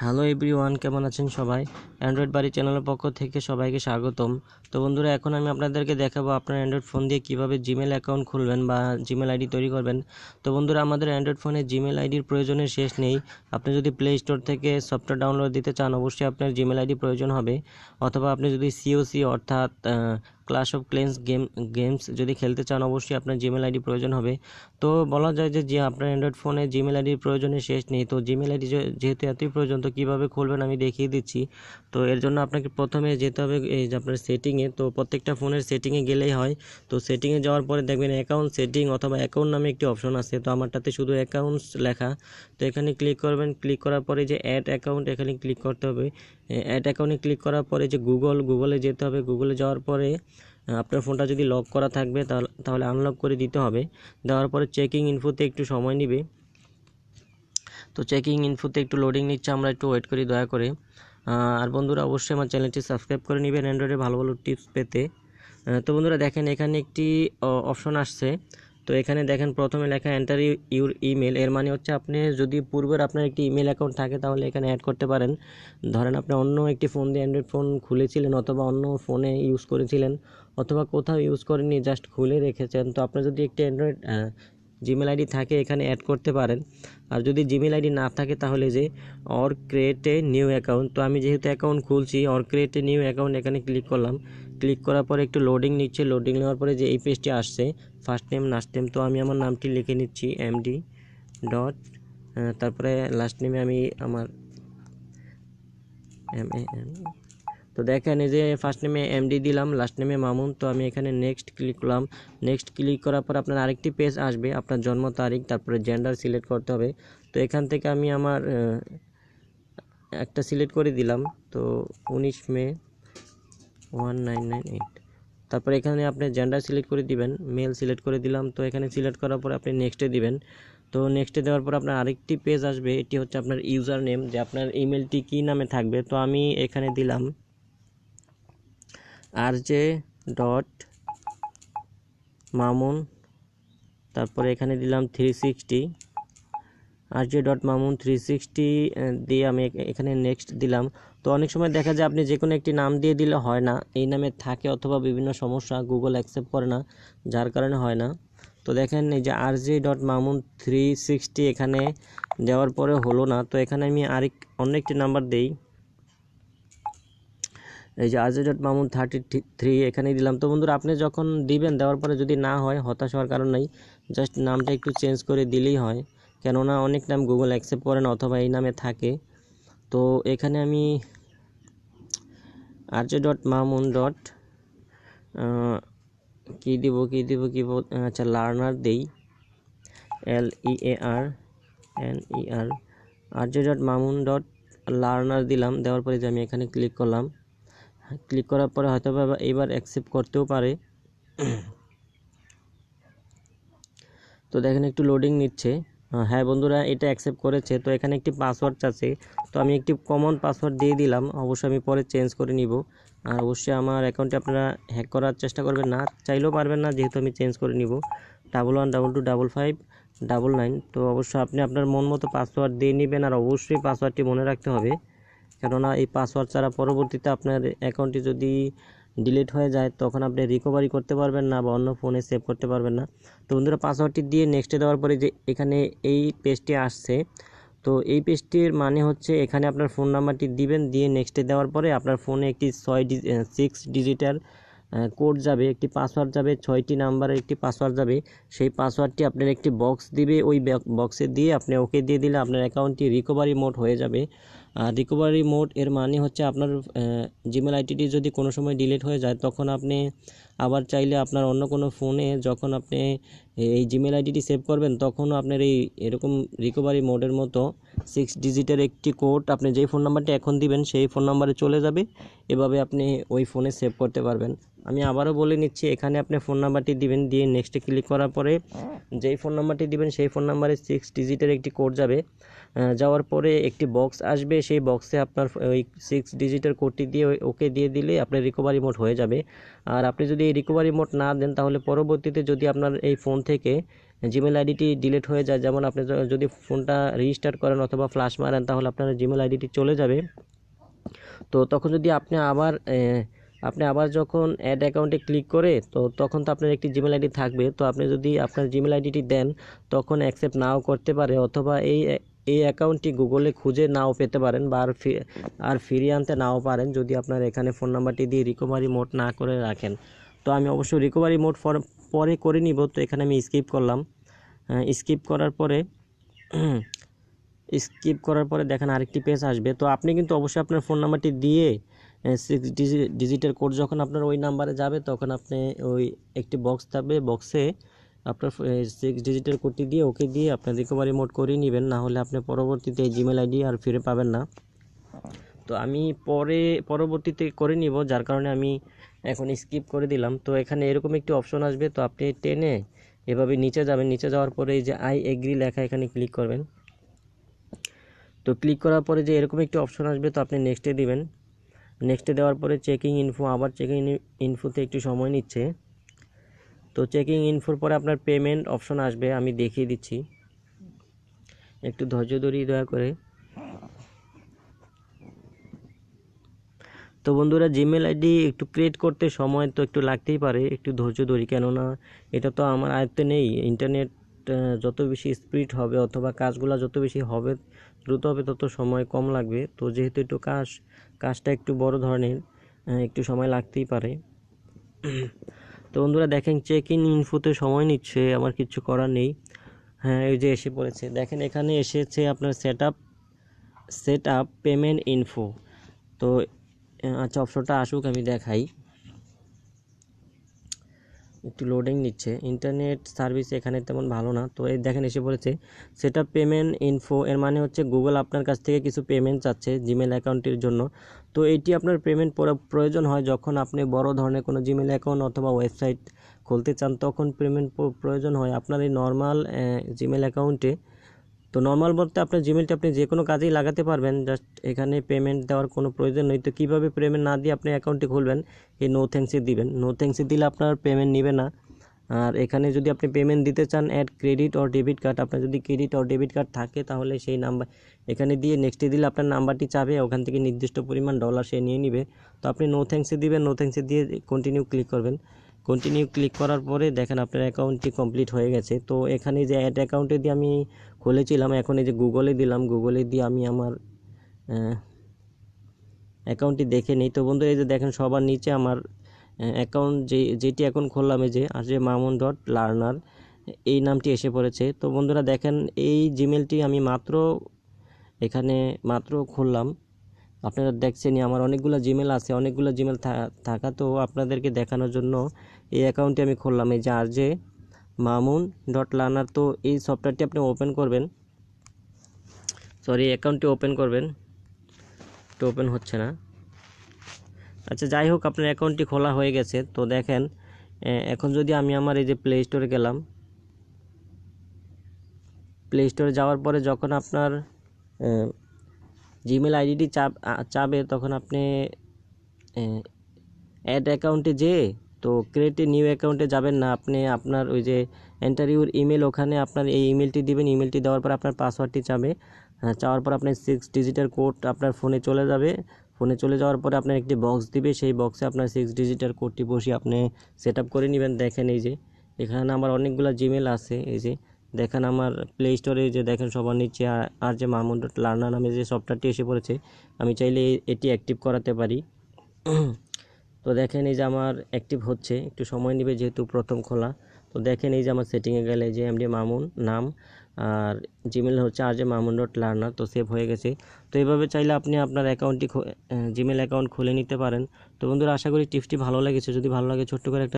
Hello everyone কেমন আছেন সবাই? অ্যান্ড্রয়েড বাড়ি চ্যানেলের পক্ষ থেকে সবাইকে স্বাগতম। তো বন্ধুরা, এখন আমি আপনাদেরকে দেখাবো আপনার অ্যান্ড্রয়েড ফোন দিয়ে কীভাবে জিমেল অ্যাকাউন্ট খুলবেন বা জিমেল আইডি তৈরি করবেন। তো বন্ধুরা, আমাদের অ্যান্ড্রয়েড ফোনে জিমেল আইডির প্রয়োজনের শেষ নেই। আপনি যদি প্লে স্টোর থেকে সফটওয়্যার ডাউনলোড দিতে চান, অবশ্যই আপনার জিমেল আইডি প্রয়োজন হবে। অথবা আপনি যদি সিওসি অর্থাৎ clash of clans game games যদি খেলতে চান, অবশ্যই আপনার জিমেল আইডি প্রয়োজন হবে। তো বলা যায় যে আপনার অ্যান্ড্রয়েড ফোনে জিমেল আইডির প্রয়োজনের শেষ নেই। তো জিমেল আইডি যেহেতু এতই প্রয়োজন, তো কীভাবে খুলবেন আমি দেখিয়ে দিচ্ছি। তো এর জন্য আপনাকে প্রথমে যেতে হবে এই যে আপনার সেটিংয়ে তো প্রত্যেকটা ফোনের সেটিংয়ে গেলেই হয়। তো সেটিংয়ে যাওয়ার পরে দেখবেন অ্যাকাউন্ট সেটিং অথবা অ্যাকাউন্ট নামে একটি অপশন আছে। তো আমারটাতে শুধু অ্যাকাউন্টস লেখা। তো এখানে ক্লিক করবেন। ক্লিক করার পরে যে অ্যাড অ্যাকাউন্ট এখানে ক্লিক করতে হবে। অ্যাড অ্যাকাউন্টে ক্লিক করার পরে যে গুগল গুগলে যেতে হবে। গুগলে যাওয়ার পরে আপনার ফোনটা যদি লক করা থাকবে তাহলে আনলক করে দিতে হবে। দেওয়ার পরে চেকিং ইনফোতে একটু সময় নেবে। তো চেকিং ইনফোতে একটু লোডিং নিচ্ছে। আমরা একটু ওয়েট করি দয়া করে। আর বন্ধুরা অবশ্যই আমার চ্যানেলটি সাবস্ক্রাইব করে নেবেন অ্যান্ড্রয়েডে ভালো ভালো টিপস পেতে। তো বন্ধুরা দেখেন, এখানে একটি অপশন আসছে। তো এখানে দেখেন, প্রথমে লেখা এন্টার ইউর ইমেল এর মানে হচ্ছে আপনি যদি পূর্বের আপনার একটি ইমেল অ্যাকাউন্ট থাকে, তাহলে এখানে অ্যাড করতে পারেন। ধরেন আপনি অন্য একটি ফোন দিয়ে অ্যান্ড্রয়েড ফোন খুলেছিলেন অথবা অন্য ফোনে ইউজ করেছিলেন, অথবা কোথাও ইউজ করেননি জাস্ট খুলে রেখেছেন। তো আপনি যদি একটি অ্যান্ড্রয়েড জিমেল আইডি থাকে, এখানে অ্যাড করতে পারেন। আর যদি জিমেল আইডি না থাকে, তাহলে যে অর ক্রিয়েট নিউ অ্যাকাউন্ট তো আমি যেহেতু অ্যাকাউন্ট খুলছি অর ক্রিয়েট নিউ অ্যাকাউন্ট এখানে ক্লিক করলাম। ক্লিক করার পরে একটু লোডিং নিচ্ছে। লোডিং নেওয়ার পরে যে এই পেজটি আসছে ফার্স্ট নেম লাস্ট নেম তো আমি আমার নামটি লিখে নিচ্ছি এমডি ডট তারপরে লাস্ট নেমে আমি আমার এম এ এম তো দেখেন এই যে ফার্স্ট নেমে এমডি দিলাম লাস্ট নেমে মামুন। তো আমি এখানে নেক্সট ক্লিক করলাম। নেক্সট ক্লিক করার পর আপনার আরেকটি পেজ আসবে, আপনার জন্ম তারিখ, তারপরে জেন্ডার সিলেক্ট করতে হবে। তো এখান থেকে আমি আমার একটা সিলেক্ট করে দিলাম। তো উনিশ মে ওয়ান নাইন নাইন এইট তারপর এখানে আপনি জেন্ডার সিলেক্ট করে দিবেন মেল সিলেক্ট করে দিলাম। তো এখানে সিলেক্ট করার পর আপনি নেক্সটে দিবেন। তো নেক্সটে দেওয়ার পর আপনার আরেকটি পেজ আসবে, এটি হচ্ছে আপনার ইউজার নেম যে আপনার ইমেলটি কী নামে থাকবে। তো আমি এখানে দিলাম আর জে ডট, মামুন, তারপরে এখানে দিলাম three sixty R J dot, Mamun three sixty দিয়ে আমি এখানে নেক্সট দিলাম। তো অনেক সময় দেখা যায় আপনি যে কোনো একটি নাম দিয়ে দিলে হয় না। এই নামে থাকে অথবা বিভিন্ন সমস্যা গুগল অ্যাকসেপ্ট করে না, যার কারণে হয় না। তো দেখেন এই যে R G dot, Mamun three sixty এখানে দেওয়ার পরে হলো না। তো এখানে আমি আরেক, অন্য একটি নাম্বার দেই। এই যে আজ ডট মামুন থার্টি থ্রি এখানেই দিলাম। তো বন্ধুরা, আপনি যখন দিবেন, দেওয়ার পরে যদি না হয়, হতাশ হওয়ার কারণ নাই। জাস্ট নামটা একটু চেঞ্জ করে দিলেই হয়। কেননা অনেক নাম গুগল অ্যাকসেপ্ট করে না, অথবা এই নামে থাকে। তো এখানে আমি আরজে ডট মামুন ডট কী দিব কী দিব, কী আচ্ছা লার্নার দেই। L E A R N E R RJ dot Mamun dot learner দিলাম। দেওয়ার পরে যে আমি এখানে ক্লিক করলাম। ক্লিক করার পরে হয়তো বা এবার অ্যাকসেপ্ট করতেও পারে। তো দেখেন একটু লোডিং নিচ্ছে। হ্যাঁ বন্ধুরা, এটা অ্যাকসেপ্ট করেছে। তো এখানে একটি পাসওয়ার্ড আছে। তো আমি একটি কমন পাসওয়ার্ড দিয়ে দিলাম। অবশ্যই আমি পরে চেঞ্জ করে নিব। আর অবশ্যই আমার অ্যাকাউন্টে আপনারা হ্যাক করার চেষ্টা করবেন না। চাইলেও পারবেন না, যেহেতু আমি চেঞ্জ করে নিব। Double one double two double five double nine তো অবশ্যই আপনি আপনার মন মতো পাসওয়ার্ড দিয়ে নেবেন। আর অবশ্যই পাসওয়ার্ডটি মনে রাখতে হবে। কেননা এই পাসওয়ার্ড ছাড়া পরবর্তীতে আপনার অ্যাকাউন্টটি যদি ডিলিট হয়ে যায়, তখন আপনি রিকভারি করতে পারবেন না বা অন্য ফোনে সেভ করতে পারবেন না। তো বন্ধুরা পাসওয়ার্ডটি দিয়ে নেক্সটে দেওয়ার পরে যে এখানে এই পেজটি আসছে, তো এই পেজটির মানে হচ্ছে এখানে আপনার ফোন নাম্বারটি দিবেন, দিয়ে নেক্সটে দেওয়ার পরে আপনার ফোনে একটি ছয় সিক্স ডিজিটাল কোড যাবে, একটি পাসওয়ার্ড যাবে, ছয়টি নাম্বারের একটি পাসওয়ার্ড যাবে। সেই পাসওয়ার্ডটি আপনার একটি বক্স দিবে, ওই বক্সে দিয়ে আপনি ওকে দিয়ে দিলে আপনার অ্যাকাউন্টটি রিকভারি মোড হয়ে যাবে। রিকভারি মোড এর মানে হচ্ছে আপনার জিমেল আইডিটি যদি কোনো সময় ডিলিট হয়ে যায়, তখন আপনি আবার চাইলে আপনার অন্য কোনো ফোনে যখন আপনি এই জিমেল আইডিটি সেভ করবেন, তখনও আপনার এই এরকম রিকভারি মোডের মতো সিক্স ডিজিটের একটি কোড আপনি যেই ফোন নাম্বারটি এখন দিবেন, সেই ফোন নাম্বারে চলে যাবে। এভাবে আপনি ওই ফোনে সেভ করতে পারবেন। আমি আবারও বলে নিচ্ছি, এখানে আপনি ফোন নাম্বারটি দিবেন, দিয়ে নেক্সটে ক্লিক করার পরে যেই ফোন নাম্বারটি দিবেন, সেই ফোন নাম্বারে সিক্স ডিজিটের একটি কোড যাবে। যাওয়ার পরে একটি বক্স আসবে, সেই বক্সে আপনার ওই সিক্স ডিজিটের কোডটি দিয়ে ওকে দিয়ে দিলে আপনার রিকভারি মোড হয়ে যাবে। আর আপনি যদি এই রিকভারি মোড না দেন, তাহলে পরবর্তীতে যদি আপনার এই ফোন থেকে জিমেল আইডিটি ডিলিট হয়ে যায়। যেমন আপনি যদি ফোনটা রিস্টার্ট করেন অথবা ফ্লাশ মারেন, তাহলে আপনার জিমেল আইডিটি চলে যাবে। তো তখন যদি আপনি আবার আপনি আবার যখন অ্যাড অ্যাকাউন্টে ক্লিক করে, তো তখন তো আপনার একটি জিমেল আইডি থাকবে। তো আপনি যদি আপনার জিমেল আইডিটি দেন, তখন অ্যাকসেপ্ট নাও করতে পারে, অথবা এই এই অ্যাকাউন্টটি গুগলে খুঁজে নাও পেতে পারেন বা আর আর ফিরিয়ে আনতে নাও পারেন যদি আপনার এখানে ফোন নাম্বারটি দিয়ে রিকভারি মোড না করে রাখেন। তো আমি অবশ্যই রিকভারি মোড পরে করে নিব, তো এখানে আমি স্কিপ করলাম। স্কিপ করার পরে স্কিপ করার পরে দেখেন আরেকটি পেজ আসবে। তো আপনি কিন্তু অবশ্যই আপনার ফোন নাম্বারটি দিয়ে সিক্স ডিজিটের কোড যখন আপনার ওই নাম্বারে যাবে, তখন আপনি ওই একটি বক্স থাকবে। বক্সে আপনার সিক্স ডিজিটের কোডটি দিয়ে, ওকে দিয়ে আপনার রিকভারি মোড করিয়ে নেবেন। না হলে আপনি পরবর্তীতে জিমেল আইডি আর ফিরে পাবেন না। তো আমি পরে, পরবর্তীতে করে নিব, যার কারণে আমি এখন স্কিপ করে দিলাম। তো এখানে এরকম একটি অপশন আসবে। তো আপনি টেনে এভাবে নিচে যাবেন। নিচে যাওয়ার পরে এই যে আই এগ্রি লেখা এখানে ক্লিক করবেন। তো ক্লিক করার পরে যে এরকম একটি অপশন আসবে, তো আপনি নেক্সটে দিবেন। নেক্সটে দেওয়ার পরে চেকিং ইনফো আবার চেকিং ইনফোতে একটু সময় নিচ্ছে। তো চেকিং ইনফোর পরে আপনার পেমেন্ট অপশন আসবে। আমি দেখিয়ে দিচ্ছি। একটু ধৈর্য ধরি দয়া করে। তো বন্ধুরা জিমেল আইডি একটু ক্রিয়েট করতে সময় তো একটু লাগতেই পারে, একটু ধৈর্য ধরি। কেননা, এটা তো আমার আয়ত্তে নেই। ইন্টারনেট যত বেশি স্পিড হবে অথবা কাজগুলো যত বেশি হবে, দ্রুত হবে তত সময় কম লাগবে। তো যেহেতু একটু কাজ, কাজটা একটু বড় ধরনের একটু সময় লাগতেই পারে। তো বন্ধুরা, দেখেন চেক ইন ইনফোতে সময় নিচ্ছে, আমার কিছু করার নেই। হ্যাঁ এই যে এসে পড়েছে। দেখেন, এখানে এসেছে আপনার set up set up payment info তো আচ্ছা অপশনটা আসুক, আমি দেখাই। একটু লোডিং নিচ্ছে। ইন্টারনেট সার্ভিস এখানে তেমন ভালো না। তো এই দেখেন, এসে পড়েছে সেটা পেমেন্ট ইনফো এর মানে হচ্ছে গুগল আপনার কাছ থেকে কিছু পেমেন্ট চাচ্ছে জিমেল অ্যাকাউন্টের জন্য। তো এটি আপনার পেমেন্ট প্রয়োজন হয় যখন আপনি বড় ধরনের কোনো জিমেল অ্যাকাউন্ট অথবা ওয়েবসাইট খুলতে চান। তখন পেমেন্ট প্রয়োজন হয় আপনার এই নর্মাল জিমেল অ্যাকাউন্টে তো নর্মাল বলতে আপনার জিমেলটা আপনি যে কোনো কাজেই লাগাতে পারবেন। জাস্ট এখানে পেমেন্ট দেওয়ার কোনো প্রয়োজন নেই। তো কীভাবে পেমেন্ট না দিয়ে আপনি অ্যাকাউন্টটি খুলবেন? এই নো থ্যাঙ্কসে দিবেন। নো থ্যাঙ্কসে দিলে আপনার পেমেন্ট নেবে না। আর এখানে যদি আপনি পেমেন্ট দিতে চান add credit or debit card আপনার যদি ক্রেডিট অর ডেবিট কার্ড থাকে, তাহলে সেই নাম্বার এখানে দিয়ে নেক্সটে দিলে আপনার নাম্বারটি চাবে। ওখান থেকে নির্দিষ্ট পরিমাণ ডলার সে নিয়ে নিবে। তো আপনি নো থ্যাঙ্কসে দিবেন। নো থ্যাঙ্কসে দিয়ে কন্টিনিউ ক্লিক করবেন। কন্টিনিউ ক্লিক করার পরে দেখেন আপনার অ্যাকাউন্টটি কমপ্লিট হয়ে গেছে। তো এখানে যে অ্যাড অ্যাকাউন্টে দিয়ে আমি খুলেছিলাম, এখন এই যে গুগলে দিলাম গুগলে দিয়ে আমি আমার অ্যাকাউন্টটি দেখে নিই। তো বন্ধু, এই যে দেখেন সবার নিচে আমার অ্যাকাউন্ট যে, যেটি এখন খুললাম, এই যে আছে মামুন ডট লার্নার, এই নামটি এসে পড়েছে। তো বন্ধুরা দেখেন, এই জিমেলটি আমি মাত্র এখানে মাত্র খুললাম। আপনারা দেখছেনই, আমার অনেকগুলো জিমেল আছে, অনেকগুলো জিমেল থাকা। তো আপনাদেরকে দেখানোর জন্য এই অ্যাকাউন্টটি আমি খুললাম। এই যে আর যে মামুন ডট লার্নার তো এই সফটওয়্যারটি আপনি ওপেন করবেন। সরি অ্যাকাউন্টটি ওপেন করবেন। তো ওপেন হচ্ছে না। আচ্ছা যাই হোক, আপনার অ্যাকাউন্টটি খোলা হয়ে গেছে। তো দেখেন এখন যদি আমি আমার এই যে প্লে স্টোরে গেলাম প্লে স্টোরে যাওয়ার পরে যখন আপনার জিমেল আইডিটি চাপ চাবে তখন আপনি অ্যাড অ্যাকাউন্টে যেয়ে তো ক্রিয়েট নিউ অ্যাকাউন্টে যাবেন না। আপনি আপনার ওই যে এন্টার ইউর ইমেল ওখানে আপনার এই ইমেলটি দিবেন। ইমেলটি দেওয়ার পর আপনার পাসওয়ার্ডটি চাবে। চাওয়ার পর আপনার সিক্স ডিজিটের কোড আপনার ফোনে চলে যাবে। ফোনে চলে যাওয়ার পরে আপনার একটি বক্স দিবে। সেই বক্সে আপনার সিক্স ডিজিটের কোডটি বসিয়ে আপনি সেট করে নেবেন। দেখেন এই যে, এখানে আমার অনেকগুলো জিমেল আছে। এই যে, দেখেন আমার প্লে স্টোরে যে দেখেন সবার নিচে আর যে ডট লার্নার নামে যে সফটওয়্যারটি এসে পড়েছে, আমি চাইলে এটি অ্যাক্টিভ করাতে পারি। তো দেখেন এই যে আমার অ্যাক্টিভ হচ্ছে, একটু সময় নেবে যেহেতু প্রথম খোলা। তো দেখেন এই যে আমার সেটিংয়ে গেলে যে এমডি মামুন নাম, আর জিমেল হচ্ছে R J Mamun dot learner তো সেভ হয়ে গেছে। তো এভাবে চাইলে আপনি আপনার অ্যাকাউন্টটি জিমেল অ্যাকাউন্ট খুলে নিতে পারেন। তো বন্ধুরা, আশা করি টিপসটি ভালো লেগেছে। যদি ভালো লাগে ছোট্ট করে একটা